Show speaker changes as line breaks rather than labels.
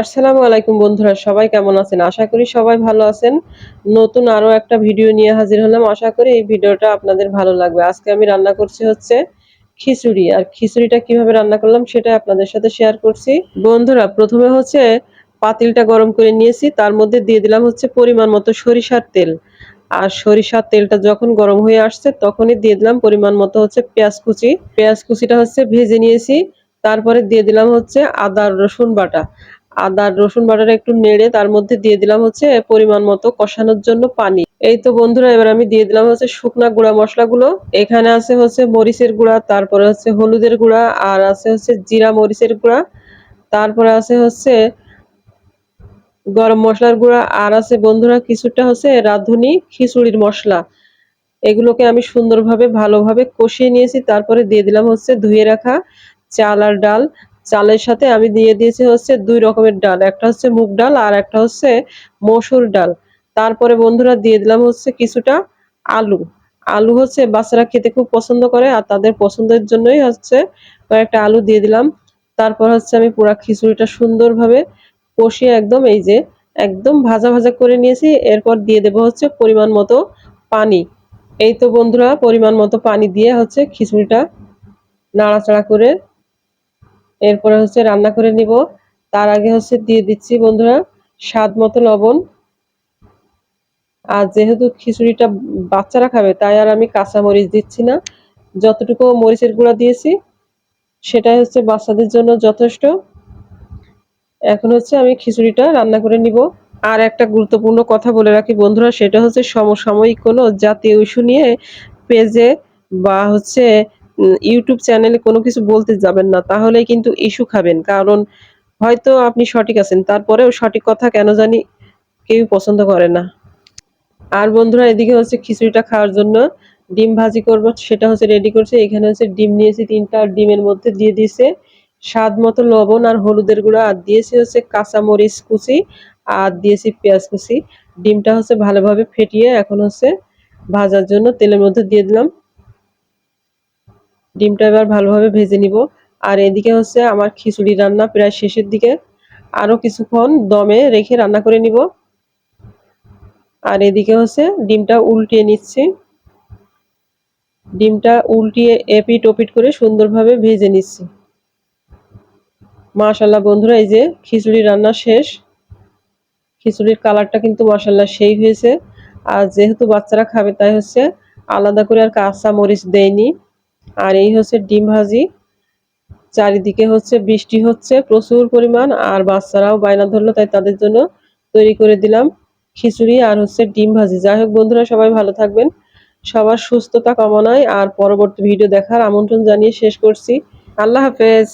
আসসালামু আলাইকুম বন্ধুরা, সবাই কেমন আছেন? আশা করি সবাই ভালো আছেন। নতুন আরও একটা ভিডিও নিয়ে হাজির হলাম। আশা করি এই ভিডিওটা আপনাদের ভালো লাগবে। আজকে আমি রান্না করছি হচ্ছে খিচুড়ি। আর খিচুড়িটা কীভাবে রান্না করলাম সেটা আপনাদের সাথে শেয়ার করছি। বন্ধুরা, প্রথমে হচ্ছে পাতিলটা গরম করে নিয়েছি। তার মধ্যে দিয়ে দিলাম হচ্ছে পরিমাণ মতো সরিষার তেল। আর সরিষার তেলটা যখন গরম হয়ে আসছে, তখনই দিয়ে দিলাম পরিমাণ মতো হচ্ছে পেঁয়াজ কুচি। পেঁয়াজ কুচিটা হচ্ছে ভেজে নিয়েছি। তারপরে দিয়ে দিলাম হচ্ছে আদা রসুন বাটা। আদা রসুন বাটাটা একটু নেড়ে তার মধ্যে দিয়ে দিলাম হচ্ছে পরিমাণ মতো কষানোর জন্য পানি। এই তো বন্ধুরা, এবার আমি দিয়ে দিলাম হচ্ছে শুকনা গুঁড়া মশলাগুলো। এখানে আছে হচ্ছে মরিচের গুঁড়া, তারপরে হচ্ছে হলুদের গুঁড়া, আর আছে হচ্ছে জিরা মরিচের গুঁড়া, তারপরে আছে হচ্ছে গরম মশলার গুঁড়া, আর আছে বন্ধুরা কিছুটা হচ্ছে রাঁধুনি খিচুড়ির মশলা। এগুলোকে আমি সুন্দরভাবে, ভালোভাবে কষিয়ে নিয়েছি, তারপরে দিয়ে দিলাম হচ্ছে ধুয়ে রাখা চাল আর ডাল। চালের সাথে আমি দিয়ে দিয়েছি হচ্ছে দুই রকমের ডাল। একটা হচ্ছে মুগ ডাল আর একটা হচ্ছে মসুর ডাল। তারপরে বন্ধুরা দিয়ে দিলাম হচ্ছে কিছুটা আলু। আলু হচ্ছে বাচ্চারা খেতে খুব পছন্দ করে আর তাদের পছন্দের জন্যই হচ্ছে কয়েকটা আলু দিয়ে দিলাম। তারপর হচ্ছে আমি পুরা খিচুড়িটা সুন্দরভাবে কষিয়ে একদম এই যে একদম ভাজা ভাজা করে নিয়েছি। এরপর দিয়ে দেব হচ্ছে পরিমাণ মতো পানি। এই তো বন্ধুরা, পরিমাণ মতো পানি দিয়ে হচ্ছে খিচুড়িটা নাড়াচাড়া করে এরপরে হচ্ছে রান্না করে নিব। তার আগে হচ্ছে দিয়ে দিচ্ছি বন্ধুরা স্বাদ মতো লবণ। আর যেহেতু খিচুড়িটা বাচ্চারা খাবে, তাই আর আমি কাঁচা মরিচ দিচ্ছি না। যতটুকু মরিচের গুঁড়া দিয়েছি, সেটাই হচ্ছে বাচ্চাদের জন্য যথেষ্ট। এখন হচ্ছে আমি খিচুড়িটা রান্না করে নিব। আর একটা গুরুত্বপূর্ণ কথা বলে রাখি বন্ধুরা, সেটা হচ্ছে সমসাময়িক কোনো জাতীয় ইস্যু নিয়ে পেজে বা হচ্ছে ইউটিউব চ্যানেলে কোনো কিছু বলতে যাবেন না তাহলে কিন্তু ইস্যু খাবেন। কারণ হয়তো আপনি সঠিক আছেন, তারপরেও সঠিক কথা কেন জানি কেউ পছন্দ করে না। আর বন্ধুরা, এদিকে হচ্ছে খিচুড়িটা খাওয়ার জন্য ডিম ভাজি করব, সেটা হচ্ছে রেডি করছে। এখানে হচ্ছে ডিম নিয়েছি তিনটা ডিমের মধ্যে দিয়ে দিয়েছে স্বাদ মতো লবণ আর হলুদের গুঁড়া, আর দিয়েছি হচ্ছে কাঁচামরিচ কুচি, আর দিয়েছি পেঁয়াজ কুচি। ডিমটা হচ্ছে ভালোভাবে ফেটিয়ে এখন হচ্ছে ভাজার জন্য তেলের মধ্যে দিয়ে দিলাম। ডিমটা এবার ভালোভাবে ভেজে নিব। আর এদিকে হচ্ছে আমার খিচুড়ি রান্না প্রায় শেষের দিকে। আরও কিছুক্ষণ দমে রেখে রান্না করে নিব। আর এদিকে হচ্ছে ডিমটা উল্টিয়ে নিচ্ছি। ডিমটা উল্টিয়ে এপিট ওপিট করে সুন্দরভাবে ভেজে নিচ্ছি। মাশাল্লাহ বন্ধুরা, এই যে খিচুড়ি রান্না শেষ। খিচুড়ির কালারটা কিন্তু মাসাল্লাহ সেই হয়েছে। আর যেহেতু বাচ্চারা খাবে, তাই হচ্ছে আলাদা করে আর কাঁচা মরিচ দেয়নি। আর এই হচ্ছে ডিম ভাজি। চারিদিকে হচ্ছে বৃষ্টি হচ্ছে, প্রচুর পরিমাণ, আর বাচ্চারাও বায়না ধরলো, তাই তাদের জন্য তৈরি করে দিলাম খিচুড়ি আর হচ্ছে ডিম ভাজি। যাই হোক বন্ধুরা, সবাই ভালো থাকবেন, সবার সুস্থতা কামনায়, আর পরবর্তী ভিডিও দেখার আমন্ত্রণ জানিয়ে শেষ করছি। আল্লাহ হাফেজ।